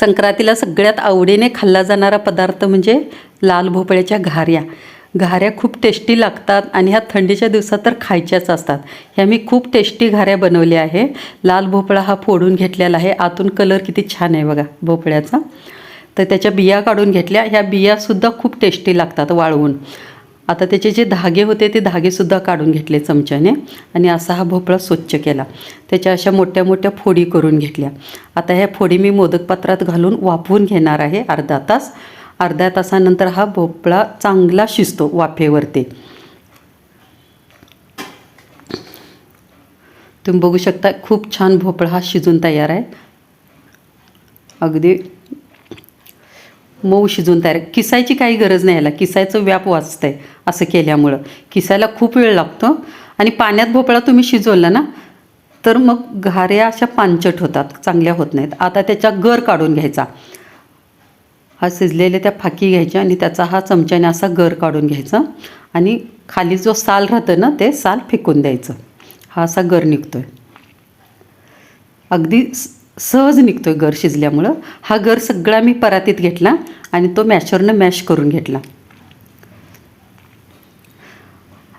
संक्रांतीला सगळ्यात आवडीने खाल्ला जाणारा पदार्थ म्हणजे लाल भोपळ्याच्या घाऱ्या. घाऱ्या खूप टेस्टी लागतात आणि ह्या थंडीच्या दिवसात तर खायच्याच असतात. ह्या मी खूप टेस्टी घाऱ्या बनवल्या आहे. लाल भोपळा हा फोडून घेतलेला आहे. आतून कलर किती छान आहे बघा भोपळ्याचा. तर त्याच्या बिया काढून घेतल्या. ह्या बियासुद्धा खूप टेस्टी लागतात वाळवून. आता त्याचे जे धागे होते ते धागेसुद्धा काढून घेतले चमच्याने आणि असा हा भोपळा स्वच्छ केला. त्याच्या अशा मोठ्या मोठ्या फोडी करून घेतल्या. आता ह्या फोडी मी मोदक पात्रात घालून वाफवून घेणार आहे अर्धा तास. अर्ध्या तासानंतर हा भोपळा चांगला शिजतो वाफेवरती. तुम्ही बघू शकता खूप छान भोपळा हा शिजून तयार आहे. अगदी मऊ शिजून तयार. किसायची काही गरज नाही याला. किसायचं व्याप वाचतंय असं केल्यामुळं. किसायला खूप वेळ लागतो आणि पाण्यात भोपळा तुम्ही शिजवला ना तर मग घाऱ्या अशा पांचट होतात चांगल्या होत नाहीत. आता त्याचा गर काढून घ्यायचा. हा शिजलेल्या त्या फाकी घ्यायच्या आणि त्याचा हा चमच्याने असा गर काढून घ्यायचा आणि खाली जो साल राहतं ना ते साल फेकून द्यायचं. हा असा गर निघतो आहे अगदी सहज निघतो आहे गर शिजल्यामुळं. हा गर सगळा मी परातीत घेतला आणि तो मॅशरनं मॅश करून घेतला.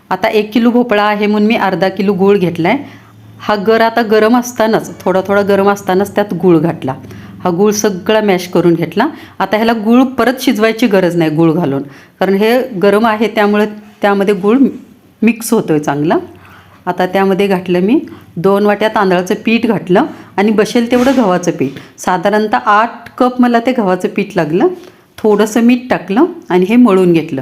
आता एक किलो भोपळा आहे म्हणून मी अर्धा किलो गूळ घेतला आहे हा गर आता गरम असतानाच थोडा थोडा गरम असतानाच त्यात गूळ घातला. हा गूळ सगळा मॅश करून घेतला. आता ह्याला गूळ परत शिजवायची गरज नाही गूळ घालून. कारण हे गरम आहे त्यामुळे त्यामध्ये गूळ मिक्स होतो आहे चांगला. आता त्यामध्ये घातलं मी दोन वाट्या तांदळाचं पीठ घातलं आणि बसेल तेवढं गव्हाचं पीठ. साधारणतः आठ कप मला ते गव्हाचं पीठ लागलं. थोडंसं मीठ टाकलं आणि हे मळून घेतलं.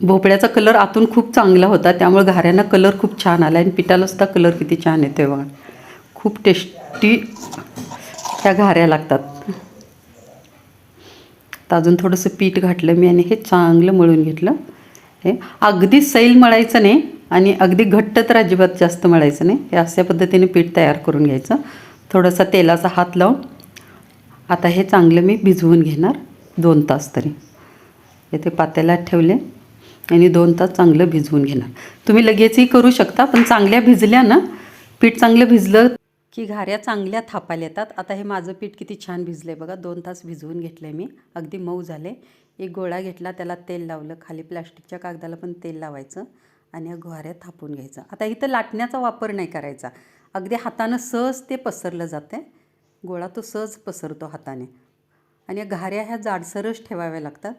भोपळ्याचा कलर आतून खूप चांगला होता त्यामुळे घाऱ्यांना कलर खूप छान आला आणि पिठाला कलर किती छान येतोय बघा. खूप टेस्टी त्या घाऱ्या लागतात. तर अजून थोडंसं पीठ घातलं मी आणि हे चांगलं मळून घेतलं. हे अगदी सैल मळायचं नाही आणि अगदी घट्ट तर अजिबात जास्त मळायचं नाही. हे अशा पद्धतीने पीठ तयार करून घ्यायचं. थोडासा तेलाचा हात लावून आता हे चांगलं मी भिजवून घेणार दोन तास तरी. येथे पातेल्यात ठेवले आणि दोन तास चांगलं भिजवून घेणार. तुम्ही लगेचही करू शकता पण चांगल्या भिजल्या ना पीठ चांगलं भिजलं की घाऱ्या चांगल्या थापायला येतात. आता हे माझं पीठ किती छान भिजलं आहे बघा. दोन तास भिजवून घेतलं आहे मी. अगदी मऊ झाले. एक गोळा घेतला त्याला तेल लावलं. खाली प्लास्टिकच्या कागदाला पण तेल लावायचं आणि या घाऱ्या थापून घ्यायचं. आता इथं लाटण्याचा वापर नाही करायचा. अगदी हातानं सहज ते पसरलं जातं गोळा तो सहज पसरतो हाताने. आणि घाऱ्या ह्या जाडसरच ठेवाव्या लागतात.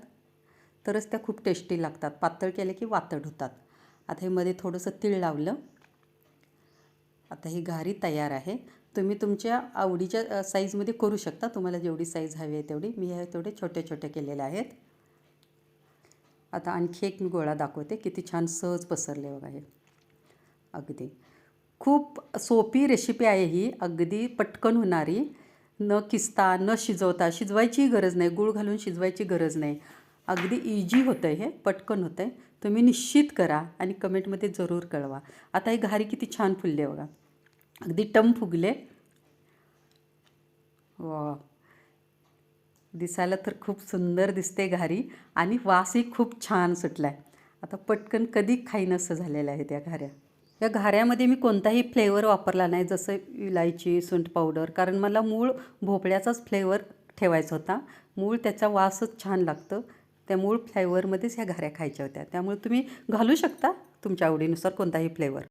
तरच त्या खूप टेस्टी लागतात. पातळ केले की वातड होतात. आता हे मध्ये थोडंसं तीळ लावलं. आता ही घारी तयार आहे. तुम्ही तुमच्या आवडीच्या साईजमध्ये करू शकता. तुम्हाला जेवढी साईज हवी आहे तेवढी. मी हे तेवढे छोटे छोटे केलेले आहेत. आता आणखी एक मी गोळा दाखवते. किती छान सहज पसरले बघा हे. अगदी. खूप सोपी रेसिपी आहे ही. अगदी पटकन होणारी. न किसता न शिजवता शिजवायची गरज नाही. गूळ घालून शिजवायची गरज नाही. अगदी इजी होतं आहे हे. पटकन होतं आहे तुम्ही निश्चित करा आणि कमेंटमध्ये जरूर कळवा. आता ही घारी किती छान फुलले बघा. अगदी टम फुगले. वा दिसायला तर खूप सुंदर दिसते घारी आणि वासही खूप छान सुटला आहे आता पटकन कधी खाईन असं झालेलं आहे त्या घाऱ्या. या घाऱ्यामध्ये मी कोणताही फ्लेवर वापरला नाही जसं इलायची सुंठ पावडर कारण मला मूळ भोपळ्याचाच फ्लेवर ठेवायचा होता. मूळ त्याचा वासच छान लागतं. त्या मूळ फ्लेवरमध्येच ह्या घाऱ्या खायच्या होत्या. त्यामुळे तुम्ही घालू शकता तुमच्या आवडीनुसार कोणताही फ्लेवर.